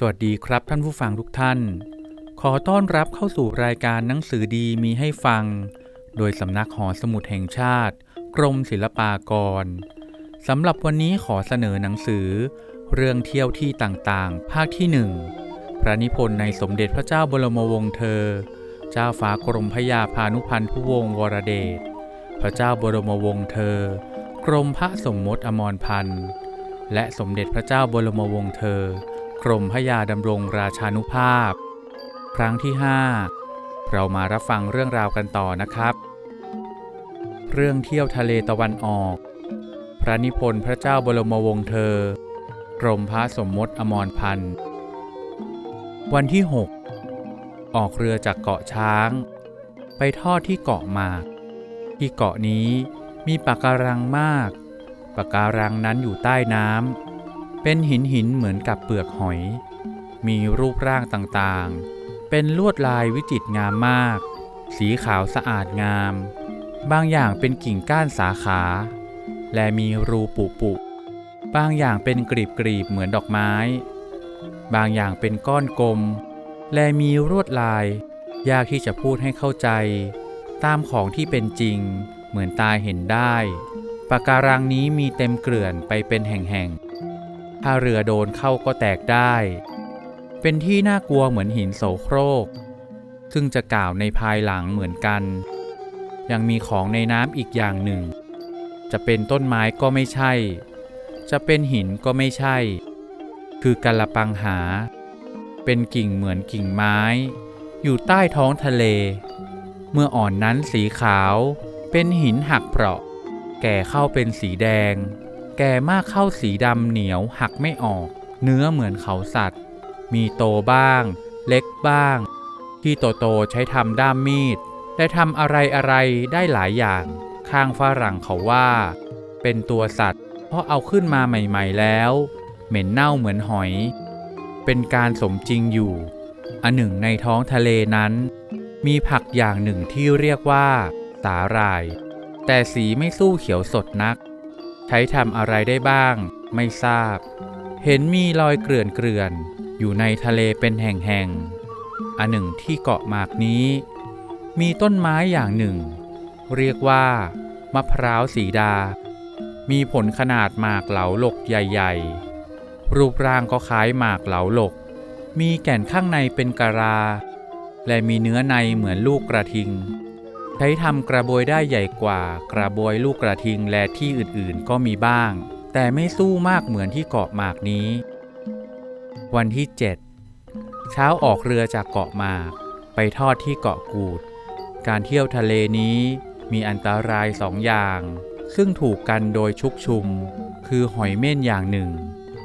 สวัสดีครับท่านผู้ฟังทุกท่าน ขอต้อนรับเข้าสู่รายการหนังสือดีมีให้ฟัง โดยสำนักหอสมุดแห่งชาติ กรมศิลปากรสำหรับวันนี้ขอเสนอหนังสือ เรื่องเที่ยวที่ต่างๆ ภาคที่หนึ่งพระนิพนธ์ในสมเด็จพระเจ้าบรมวงศ์เธอ เจ้าฟ้ากรมพยาพานุพันธ์ผู้วงศ์วรเดชพระเจ้าบรมวงศ์เธอ กรมพระสมมติอมรพันธ์และสมเด็จพระเจ้าบรมวงศ์เธอ กรมพระยาดำรงราชานุภาพ ครั้งที่ 5 เรามารับฟังเรื่องราวกันต่อนะครับ เรื่องเที่ยวทะเลตะวันออก พระนิพนธ์พระเจ้าบรมวงศ์เธอ กรมพระสมมติอมรพันธ์วันที่ 6 ออกเรือจากเกาะช้าง ไปทอดที่เกาะหมาก ที่เกาะนี้มีปะการังมากปะการังนั้นอยู่ใต้น้ำ เป็นหินหินเหมือนกับเปลือกหอย มีรูปร่างต่างๆ เป็นลวดลายวิจิตรงามมาก สีขาวสะอาดงาม บางอย่างเป็นกิ่งก้านสาขา และมีรูปุปุบางอย่างเป็นกรีบกรีบเหมือนดอกไม้ บางอย่างเป็นก้อนกลม และมีรวดลาย ยากที่จะพูดให้เข้าใจ ตามของที่เป็นจริง เหมือนตาเห็นได้ปะการังนี้มีเต็มเกลื่อนไปเป็นแห่งๆ ถ้าเรือโดนเข้าก็แตกได้ เป็นที่น่ากลัวเหมือนหินโสโครก ซึ่งจะกล่าวในภายหลังเหมือนกัน ยังมีของในน้ำอีกอย่างหนึ่ง จะเป็นต้นไม้ก็ไม่ใช่ จะเป็นหินก็ไม่ใช่ คือกะละปังหา เป็นกิ่งเหมือนกิ่งไม้ อยู่ใต้ท้องทะเล เมื่ออ่อนนั้นสีขาว เป็นหินหักเปราะ แก่เข้าเป็นสีแดง แก่มากเข้าสีดำเหนียวหักไม่ออก เนื้อเหมือนเขาสัตว์ มีโตบ้าง เล็กบ้าง ที่โตโตๆใช้ทำด้ามมีดและทำอะไรอะไรๆได้หลายอย่าง ข้างฝรั่งเขาว่า เป็นตัวสัตว์ เพราะเอาขึ้นมาใหม่ ๆแล้ว เหม็นเน่าเหมือนหอย เป็นการสมจริงอยู่ อันหนึ่งในท้องทะเลนั้น มีผักอย่างหนึ่งที่เรียกว่า สาหร่าย แต่สีไม่สู้เขียวสดนัก ใช้ทำอะไรได้บ้าง ไม่ทราบ เห็นมีรอยเกลื่อนเกลื่อนอยู่ในทะเลเป็นแห่งๆอันหนึ่งที่เกาะหมากนี้ มีต้นไม้อย่างหนึ่ง เรียกว่ามะพร้าวสีดา มีผลขนาดหมากเหลาหลกใหญ่ ๆ รูปร่างก็คล้ายหมากเหลาหลก มีแก่นข้างในเป็นกะลาและมีเนื้อในเหมือนลูกกระทิง ใช้ทำกระบวยได้ใหญ่กว่ากระบวยลูกกระทิงและที่อื่นๆก็มีบ้าง แต่ไม่สู้มากเหมือนที่เกาะหมากนี้ วันที่ 7 เช้าออกเรือจากเกาะหมาก ไปทอดที่เกาะกูด การเที่ยวทะเลนี้มีอันตรายสองอย่าง ซึ่งถูกกันโดยชุกชุม คือหอยเม่นอย่างหนึ่ง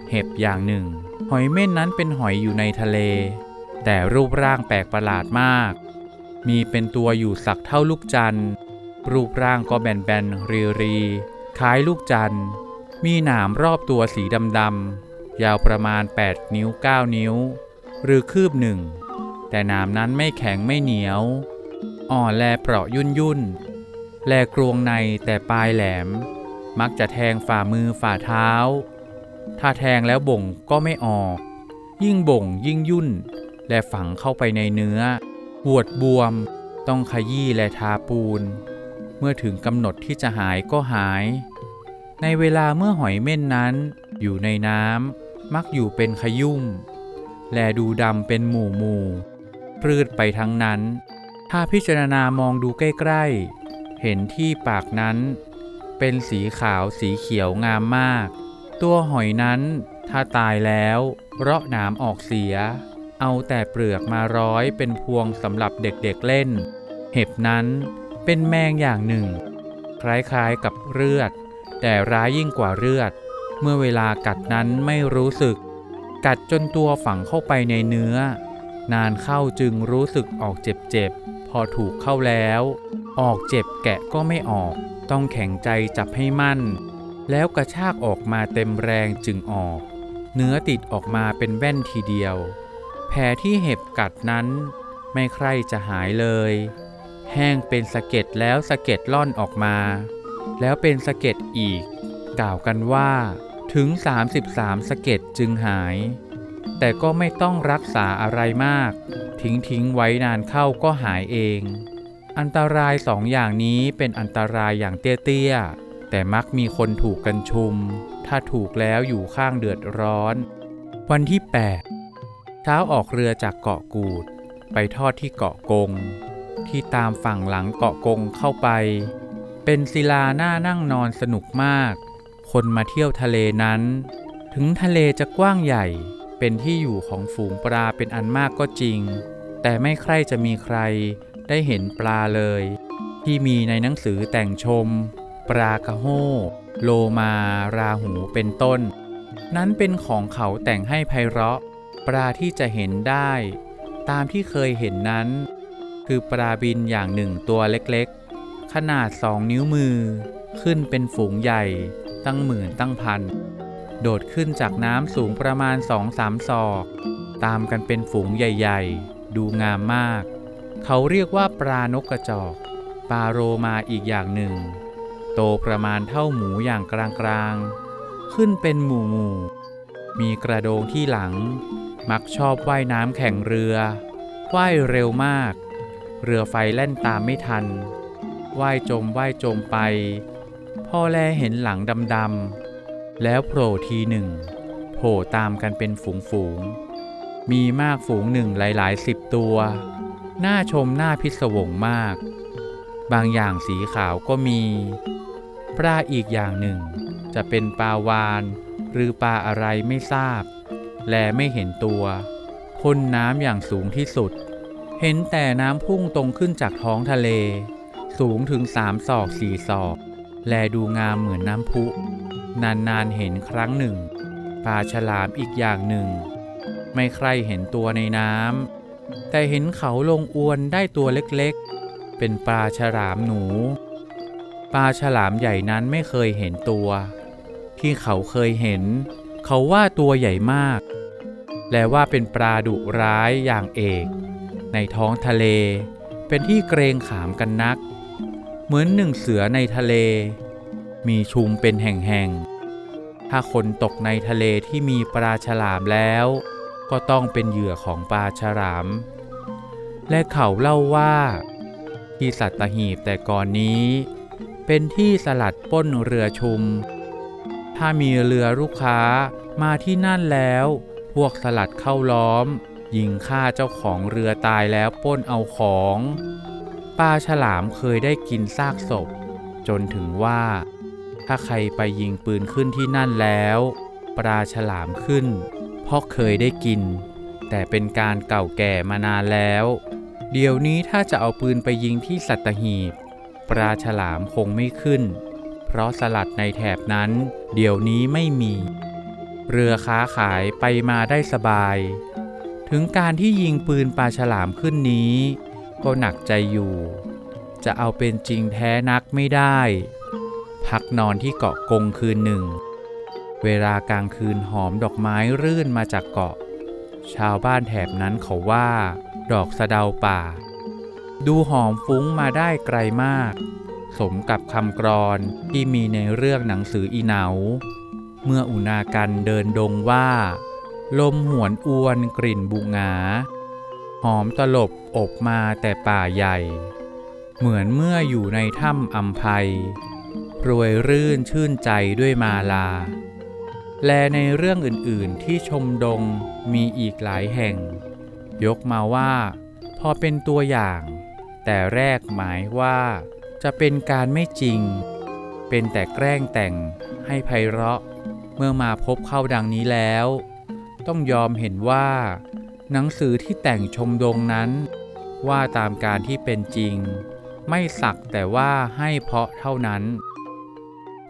เห็บอย่างหนึ่ง หอยเม่นนั้นเป็นหอยอยู่ในทะเล แต่รูปร่างแปลกประหลาดมาก มีเป็นตัวอยู่สักเท่าลูกจันทร์ รูปร่างก็แบนๆรีรีคล้ายลูกจันทร์ มีหนามรอบตัวสีดำๆ ยาวประมาณ 8 นิ้ว 9 นิ้ว หรือคืบหนึ่ง แต่หนามนั้นไม่แข็งไม่เหนียว อ่อนแลเปราะยุ่นยุ่นๆแลกรวงในแต่ปลายแหลม มักจะแทงฝ่ามือฝ่าเท้า ถ้าแทงแล้วบ่งก็ไม่ออก ยิ่งบ่งยิ่งยุ่น และฝังเข้าไปในเนื้อ ปวดบวม ต้องขยี้และทาปูน เมื่อถึงกำหนดที่จะหายก็หาย ในเวลาเมื่อหอยเม่นนั้น อยู่ในน้ำมักอยู่เป็นขยุ่ม แลดูดำเป็นหมู่หมู่ปลืดไปทั้งนั้น ถ้าพิจารณามองดูใกล้ๆ เห็นที่ปากนั้น เป็นสีขาวสีเขียวงามมาก ตัวหอยนั้นถ้าตายแล้ว เราะหนามออกเสีย เอาแต่เปลือกมาร้อยเป็นพวงสำหรับเด็กๆเล่น เห็บนั้นเป็นแมงอย่างหนึ่ง คล้ายๆกับเลือด แต่ร้ายยิ่งกว่าเลือด เมื่อเวลากัดนั้นไม่รู้สึก กัดจนตัวฝังเข้าไปในเนื้อ นานเข้าจึงรู้สึกออกเจ็บๆ พอถูกเข้าแล้ว ออกเจ็บแกะก็ไม่ออก ต้องแข็งใจจับให้มั่น แล้วกระชากออกมาเต็มแรงจึงออก เนื้อติดออกมาเป็นแว่นทีเดียว แผลที่เห็บกัดนั้น ไม่ใครจะหายเลย แห้งเป็นสะเก็ดแล้วสะเก็ดล่อนออกมา แล้วเป็นสะเก็ดอีก กล่าวกันว่าถึง 33สะเก็ดจึงหาย แต่ก็ไม่ต้องรักษาอะไรมาก ทิ้งทิ้งไว้นานเข้าก็หายเอง อันตรายสองอย่างนี้เป็นอันตรายอย่างเตี้ยๆ แต่มักมีคนถูกกันชุม ถ้าถูกแล้วอยู่ข้างเดือดร้อน วันที่ 8 เช้าออกเรือจากเกาะกูด ไปทอดที่เกาะกง ที่ตามฝั่งหลังเกาะกงเข้าไป เป็นศิลาหน้านั่งนอนสนุกมาก คนมาเที่ยวทะเลนั้น ถึงทะเลจะกว้างใหญ่ เป็นที่อยู่ของฝูงปลาเป็นอันมากก็จริง แต่ไม่ใครจะมีใครได้เห็นปลาเลย ที่มีในหนังสือแต่งชม ปลากระโฮโลมา ราหูเป็นต้น นั้นเป็นของเขาแต่งให้ไพเราะ ปลาที่จะเห็นได้ ตามที่เคยเห็นนั้น คือปลาบินอย่างหนึ่งตัวเล็กๆ ขนาดสองนิ้วมือ ขึ้นเป็นฝูงใหญ่ ตั้งหมื่นตั้งพัน โดดขึ้นจากน้ำสูงประมาณสองสามศอก ตามกันเป็นฝูงใหญ่ๆ ดูงามมาก เขาเรียกว่าปลานกกระจอก ปลาโรมาอีกอย่างหนึ่ง โตประมาณเท่าหมูอย่างกลางๆ ขึ้นเป็นหมู่หมู่ มีกระโดงที่หลัง มักชอบว่ายน้ำแข่งเรือ ว่ายเร็วมาก เรือไฟแล่นตามไม่ทัน ว่ายจมว่ายจมไป พ่อแลเห็นหลังดำๆ แล้วโผล่ทีหนึ่ง โผล่ตามกันเป็นฝูงฝูงๆมีมากฝูงหนึ่งหลายๆสิบตัว น่าชมน่าพิศวงมาก บางอย่างสีขาวก็มี ปลาอีกอย่างหนึ่งจะเป็นปลาวาน หรือปลาอะไรไม่ทราบ แลไม่เห็นตัวพ่นน้ำอย่างสูงที่สุด เห็นแต่น้ำพุ่งตรงขึ้นจากท้องทะเล สูงถึงสามศอกสี่ศอก แลดูงามเหมือนน้ำพุ นานๆเห็นครั้งหนึ่ง ปลาฉลามอีกอย่างหนึ่ง ไม่ใครเห็นตัวในน้ำแต่เห็นเขาลงอวนได้ตัวเล็กๆ เป็นปลาฉลามหนู ปลาฉลามใหญ่นั้นไม่เคยเห็นตัว ที่เขาเคยเห็น เขาว่าตัวใหญ่มาก และว่าเป็นปลาดุร้ายอย่างเอก ในท้องทะเล เป็นที่เกรงขามกันนัก เหมือนหนึ่งเสือในทะเล มีชุมเป็นแห่งๆ ถ้าคนตกในทะเลที่มีปลาฉลามแล้ว ก็ต้องเป็นเหยื่อของปลาฉลาม และเขาเล่าว่าที่สัตหีบแต่ก่อนนี้ เป็นที่สลัดปล้นเรือชุม ถ้ามีเรือลูกค้ามาที่นั่นแล้ว พวกสลัดเข้าล้อม ยิงฆ่าเจ้าของเรือตายแล้วป้นเอาของปลาฉลามเคยได้กินซากศพ จนถึงว่า ถ้าใครไปยิงปืนขึ้นที่นั่นแล้ว ปลาฉลามขึ้น เพราะเคยได้กิน แต่เป็นการเก่าแก่มานานแล้ว เดี๋ยวนี้ถ้าจะเอาปืนไปยิงที่สัตหีบ ปลาฉลามคงไม่ขึ้น เพราะสลัดในแถบนั้น เดี๋ยวนี้ไม่มี เรือค้าขายไปมาได้สบาย ถึงการที่ยิงปืนปลาฉลามขึ้นนี้ ก็หนักใจอยู่ จะเอาเป็นจริงแท้นักไม่ได้ พักนอนที่เกาะกงคืนหนึ่ง เวลากลางคืนหอมดอกไม้รื่นมาจากเกาะ ชาวบ้านแถบนั้นเขาว่า ดอกสะเดาป่า ดูหอมฟุ้งมาได้ไกลมาก สมกับคำกรอนที่มีในเรื่องหนังสืออีเหนา เมื่ออุณากันเดินดงว่า ลมหวนอวนกลิ่นบุงา หอมตลบอบมาแต่ป่าใหญ่ เหมือนเมื่ออยู่ในถ้ำอัมภัยรวยรื่นชื่นใจด้วยมาลา และในเรื่องอื่นๆที่ชมดงมีอีกหลายแห่ง ยกมาว่า พอเป็นตัวอย่าง แต่แรกหมายว่า จะเป็นการไม่จริง เป็นแต่แกล้งแต่งให้ไพเราะ เมื่อมาพบเข้าดังนี้แล้ว ต้องยอมเห็นว่า หนังสือที่แต่งชมดงนั้น ว่าตามการที่เป็นจริง ไม่สักแต่ว่าให้เพาะเท่านั้น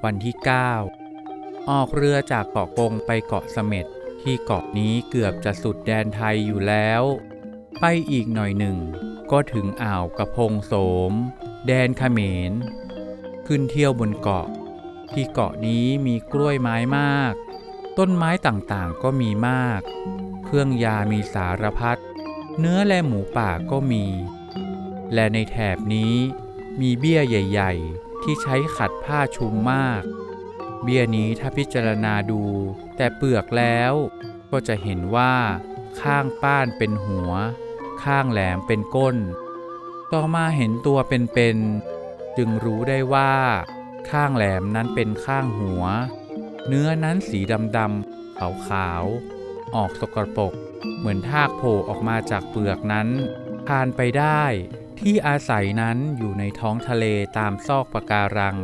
วันที่ 9 ออกเรือจากเกาะกงไปเกาะเสม็ดที่เกาะนี้เกือบจะสุดแดนไทยอยู่แล้ว ไปอีกหน่อยหนึ่ง ก็ถึงอ่าวกระพงโสม แดนเขมร ขึ้นเที่ยวบนเกาะ ที่เกาะนี้มีกล้วยไม้มาก ต้นไม้ต่างๆก็มีมาก เครื่องยามีสารพัด เนื้อและหมูป่าก็มี และในแถบนี้มีเบี้ยใหญ่ ๆ ที่ใช้ขัดผ้าชุมมาก เบี้ยนี้ถ้าพิจารณาดู แต่เปลือกแล้วก็จะเห็นว่า ข้างป้านเป็นหัว ข้างแหลมเป็นก้น ต่อมาเห็นตัวเป็นๆจึงรู้ได้ว่า ข้างแหลมนั้นเป็นข้างหัว เนื้อนั้นสีดำๆขาวๆออกสกรปรกเหมือนทากโผล่ออกมาจากเปลือกนั้นทานไปได้ที่อาศัยนั้นอยู่ในท้องทะเลตามซอกปะการัง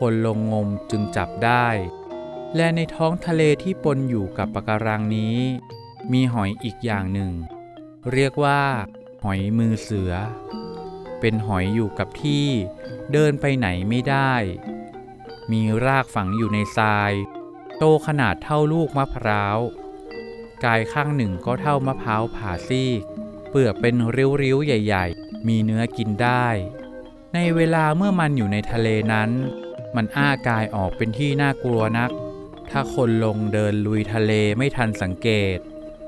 คนลงงมจึงจับได้ และในท้องทะเลที่ปนอยู่กับปะการังนี้ มีหอยอีกอย่างหนึ่ง เรียกว่า หอยมือเสือ เป็นหอยอยู่กับที่เดินไปไหนไม่ได้ มีรากฝังอยู่ในทราย โตขนาดเท่าลูกมะพร้าว กายข้างหนึ่งก็เท่ามะพร้าวผ่าซีก เปลือกเป็นริ้วๆ ใหญ่ ๆ มีเนื้อกินได้ ในเวลาเมื่อมันอยู่ในทะเลนั้น มันอ้ากายออกเป็นที่น่ากลัวนัก ถ้าคนลงเดินลุยทะเลไม่ทันสังเกต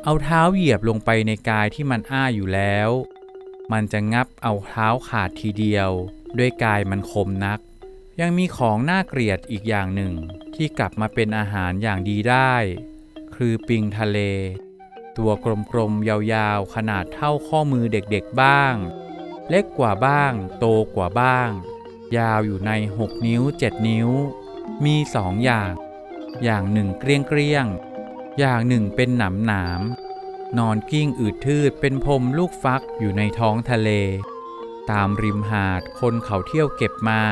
เอาเท้าเหยียบลงไปในกายที่มันอ้าอยู่แล้ว มันจะงับเอาเท้าขาดทีเดียว ด้วยกายมันคมนัก ยังมีของน่าเกลียดอีกอย่างหนึ่ง ที่กลับมาเป็นอาหารอย่างดีได้ คือปิงทะเล ตัวกลมๆยาวๆ ขนาดเท่าข้อมือเด็กๆบ้าง เล็กกว่าบ้าง โตกว่าบ้าง ยาวอยู่ใน 6 นิ้ว 7 นิ้ว มีสองอย่าง อย่างหนึ่งเกลี้ยงเกลี้ยงๆอย่างหนึ่งเป็นหนามหนามๆ นอนกิ้งอืดทืดเป็นพรมลูกฟักอยู่ในท้องทะเล ตามริมหาดคนเขาเที่ยวเก็บมา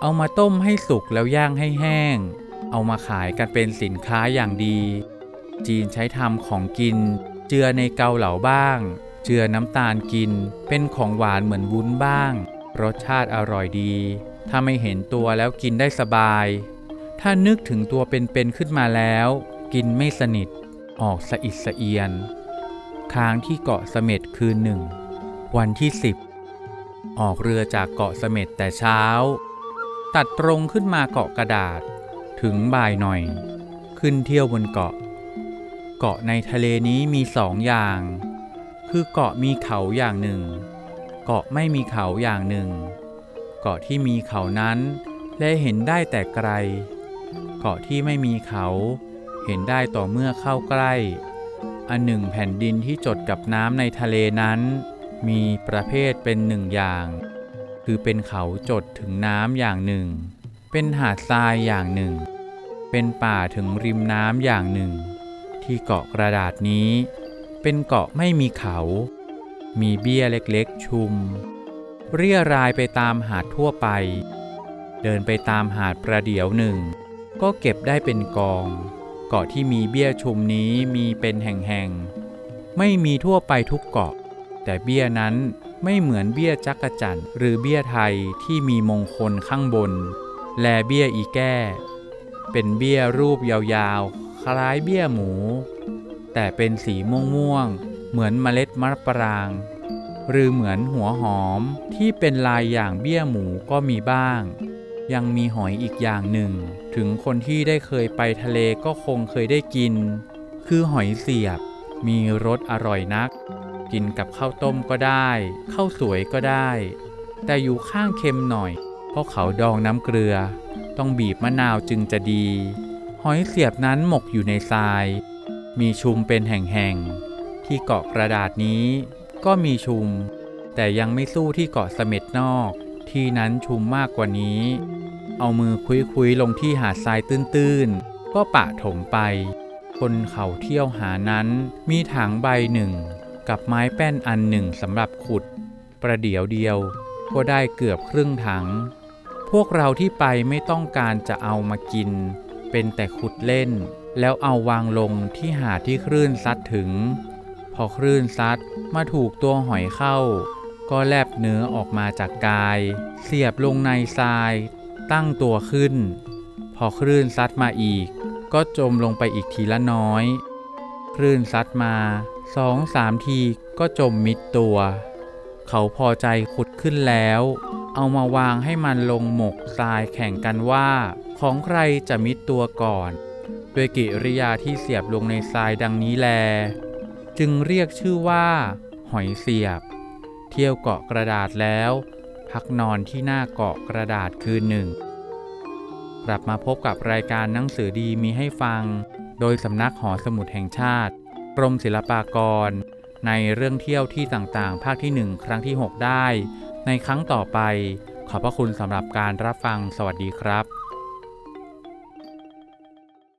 เอามาต้มให้สุกแล้วย่างให้แห้ง เอามาขายกันเป็นสินค้าอย่างดี จีนใช้ทำของกิน เจือในเกาเหลาบ้าง เจือน้ำตาลกิน เป็นของหวานเหมือนวุ้นบ้าง รสชาติอร่อยดี ถ้าไม่เห็นตัวแล้วกินได้สบาย ถ้านึกถึงตัวเป็นๆขึ้นมาแล้ว กินไม่สนิท ออกสะอิดสะเอียน ค้างที่เกาะเสม็ดคืนหนึ่ง วันที่สิบออกเรือจากเกาะเสม็ดแต่เช้า ตัดตรงขึ้นมาเกาะกระดาษ ถึงบ่ายหน่อย ขึ้นเที่ยวบนเกาะ เกาะในทะเลนี้มีสองอย่าง คือเกาะมีเขาอย่างหนึ่ง เกาะไม่มีเขาอย่างหนึ่ง เกาะที่มีเขานั้น และเห็นได้แต่ไกล เกาะที่ไม่มีเขา เห็นได้ต่อเมื่อเข้าใกล้ อันหนึ่งแผ่นดินที่จดกับน้ำในทะเลนั้น มีประเภทเป็นหนึ่งอย่าง คือเป็นเขาจดถึงน้ำอย่างหนึ่ง เป็นหาดทรายอย่างหนึ่ง เป็นป่าถึงริมน้ำอย่างหนึ่ง ที่เกาะกระดาษนี้ เป็นเกาะไม่มีเขา มีเบี้ยเล็กๆชุม เรียรายไปตามหาดทั่วไป เดินไปตามหาดประเดี๋ยวหนึ่ง ก็เก็บได้เป็นกอง เกาะที่มีเบี้ยชุมนี้มีเป็นแห่งๆ ไม่มีทั่วไปทุกเกาะ แต่เบี้ยนั้นไม่เหมือนเบี้ยจักรจั่นหรือเบี้ยไทยที่มีมงคลข้างบน แลเบี้ยอีแก้ เป็นเบี้ยรูปยาวๆ คล้ายเบี้ยหมู แต่เป็นสีม่วงๆ เหมือนเมล็ดมะปราง หรือเหมือนหัวหอมที่เป็นลายอย่างเบี้ยหมูก็มีบ้าง ยังมีหอยอีกอย่างหนึ่ง ถึงคนที่ได้เคยไปทะเลก็คงเคยได้กิน คือหอยเสียบ มีรสอร่อยนัก กินกับข้าวต้มก็ได้ข้าวสวยก็ได้ แต่อยู่ข้างเค็มหน่อย เพราะเขาดองน้ำเกลือ ต้องบีบมะนาวจึงจะดี หอยเสียบนั้นหมกอยู่ในทราย มีชุมเป็นแห่งๆ ที่เกาะกระดาษนี้ ก็มีชุม แต่ยังไม่สู้ที่เกาะเสม็ดนอก ที่นั้นชุมมากกว่านี้ เอามือคุยๆลงที่หาดทรายตื้นๆ ก็ปะถมไป คนเขาเที่ยวหานั้นมีถังใบหนึ่ง กับไม้แป้นอันหนึ่งสำหรับขุด ประเดี๋ยวเดียวก็ได้เกือบครึ่งถัง พวกเราที่ไปไม่ต้องการจะเอามากิน เป็นแต่ขุดเล่น แล้วเอาวางลงที่หาดที่คลื่นซัดถึง พอคลื่นซัดมาถูกตัวหอยเข้า ก็แลบเนื้อออกมาจากกาย เสียบลงในทราย ตั้งตัวขึ้น พอคลื่นซัดมาอีก ก็จมลงไปอีกทีละน้อย คลื่นซัดมาสองสามทีก็จมมิดตัว เขาพอใจขุดขึ้นแล้ว เอามาวางให้มันลงหมกทรายแข่งกันว่า ของใครจะมิดตัวก่อนโดยกิริยาที่เสียบลงในทรายดังนี้แล จึงเรียกชื่อว่า หอยเสียบ เที่ยวเกาะกระดาษแล้ว พักนอนที่หน้าเกาะกระดาษคืนหนึ่ง กลับมาพบกับรายการหนังสือดีมีให้ฟัง โดยสำนักหอสมุดแห่งชาติ กรมศิลปากร ในเรื่องเที่ยวที่ต่างๆ ภาคที่ 1 ครั้งที่ 6 ได้ ในครั้งต่อไป ขอบพระคุณสำหรับการรับฟังสวัสดีครับ